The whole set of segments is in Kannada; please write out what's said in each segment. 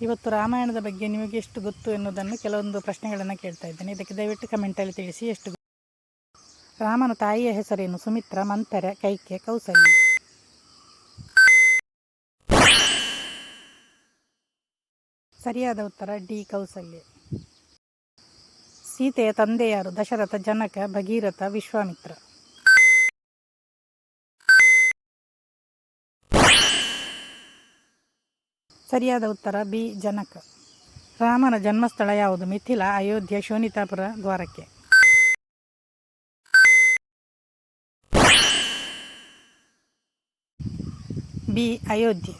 ಇವತ್ತು ರಾಮಾಯಣದ ಬಗ್ಗೆ ನಿಮಗೆ ಎಷ್ಟು ಗೊತ್ತು ಎನ್ನುವುದನ್ನು ಕೆಲವೊಂದು ಪ್ರಶ್ನೆಗಳನ್ನು ಕೇಳ್ತಾ ಇದ್ದೇನೆ. ಇದಕ್ಕೆ ದಯವಿಟ್ಟು ಕಮೆಂಟಲ್ಲಿ ತಿಳಿಸಿ ಎಷ್ಟು ರಾಮನ ತಾಯಿಯ ಹೆಸರೇನು? ಸುಮಿತ್ರ ಮಂಥರ ಕೈಕೆ ಕೌಸಲ್ಯ. ಸರಿಯಾದ ಉತ್ತರ ಡಿ, ಕೌಸಲ್ಯ. ಸೀತೆಯ ತಂದೆ ಯಾರು ದಶರಥ, ಜನಕ, ಭಗೀರಥ, ವಿಶ್ವಾಮಿತ್ರ. ಸರಿಯಾದ ಉತ್ತರ ಬಿ, ಜನಕ. ರಾಮನ ಜನ್ಮಸ್ಥಳ ಯಾವುದು? ಮಿಥಿಲ, ಅಯೋಧ್ಯೆ ಶೋನಿತಾಪುರ ದ್ವಾರಕ್ಕೆ. ಬಿ, ಅಯೋಧ್ಯೆ.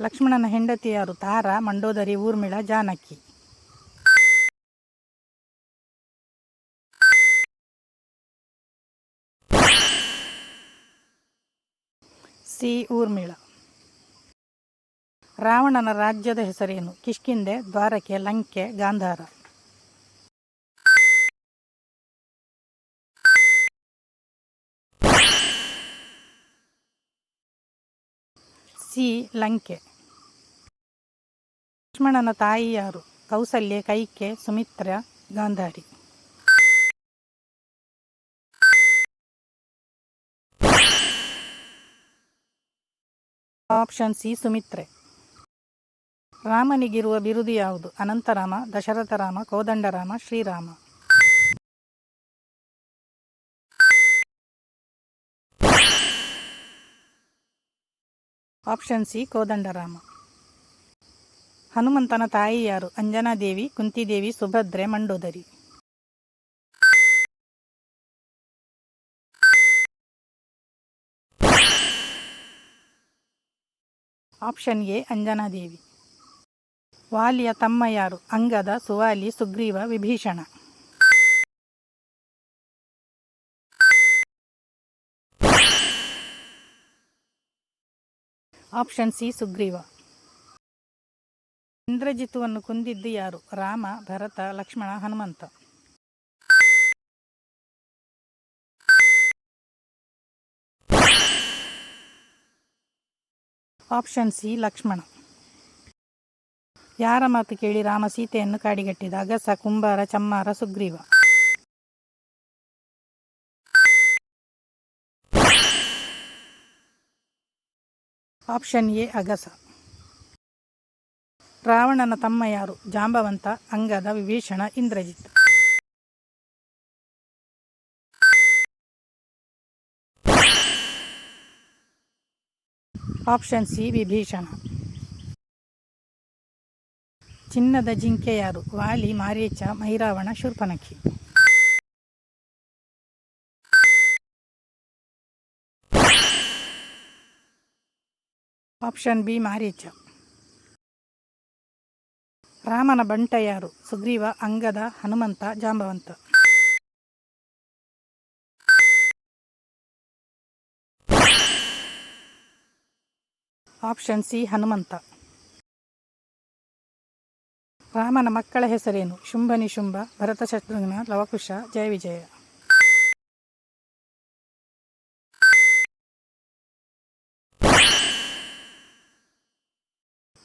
ಲಕ್ಷ್ಮಣನ ಹೆಂಡತಿ ಯಾರು ತಾರ, ಮಂಡೋದರಿ, ಊರ್ಮಿಳ, ಜಾನಕಿ. ಸಿ, ಊರ್ಮಿಳ. ರಾವಣನ ರಾಜ್ಯದ ಹೆಸರೇನು? ಕಿಷ್ಕಿಂದೆ ದ್ವಾರಕೆ, ಲಂಕೆ, ಗಾಂಧಾರ. ಸಿ. ಲಂಕೆ. ಲಕ್ಷ್ಮಣನ ತಾಯಿ ಯಾರು? ಕೌಸಲ್ಯ, ಕೈಕೆ, ಸುಮಿತ್ರ, ಗಾಂಧಾರಿ. Option C. ಸುಮಿತ್ರೆ. ರಾಮನಿಗಿರುವ ಬಿರುದು ಯಾವುದು? Anantarama, Dasharatharama, Kodandarama, Shriram. Option C, Kodandarama. ಹನುಮಂತನ ತಾಯಿ ಯಾರು? Anjanadevi, Kuntidevi, Subhadra, Mandodari. Option A, Anjanadevi. ವಾಲಿಯ ತಮ್ಮ ಯಾರು? Angada Suvali, Sugriva, Vibhishana. Option C, Sugriva. ಇಂದ್ರಜಿತುವನ್ನು ಕುಂದಿದ್ದು ಯಾರು? Rama, Bharata, Lakshmana, Hanumantha. Option C, Lakshmana. ಯಾರ ಮಾತು ಕೇಳಿ ರಾಮ ಸೀತೆಯನ್ನು ಕಾಡಿಗಟ್ಟಿದ ಅಗಸ ಕುಂಬಾರ ಚಮ್ಮಾರ, ಸುಗ್ರೀವ. ಆಪ್ಷನ್ ಎ, ಅಗಸ. ರಾವಣನ ತಮ್ಮ ಯಾರು? Jambavanta, Angada, Vibhishana, Indrajit. Option C, Vibhishana. ಚಿನ್ನದ ಜಿಂಕೆ ಯಾರು? Vali, Maricha, Mairavana, Shurpanakhi. Option B, Maricha. ರಾಮನ ಬಂಟ ಯಾರು? Sugriva, Angada, Hanumantha, Jambavanta. Option C, Hanumanta. ರಾಮನ ಮಕ್ಕಳ ಹೆಸರೇನು? ಶುಂಭ ಭರತ ಶತ್ರುಘ್ನ, ಲವಕುಶ, ಜಯ ವಿಜಯ.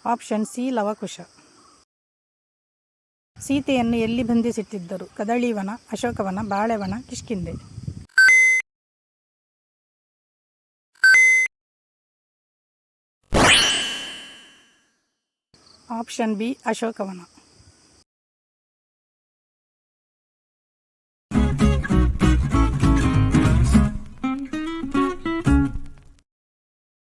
Option C, Lavakusha. ಸೀತೆಯನ್ನು ಎಲ್ಲಿ ಬಂಧಿಸಿಟ್ಟಿದ್ದರು? Kadalivana, Ashokavana, Balevana Kishkinda option B, Ashokavana.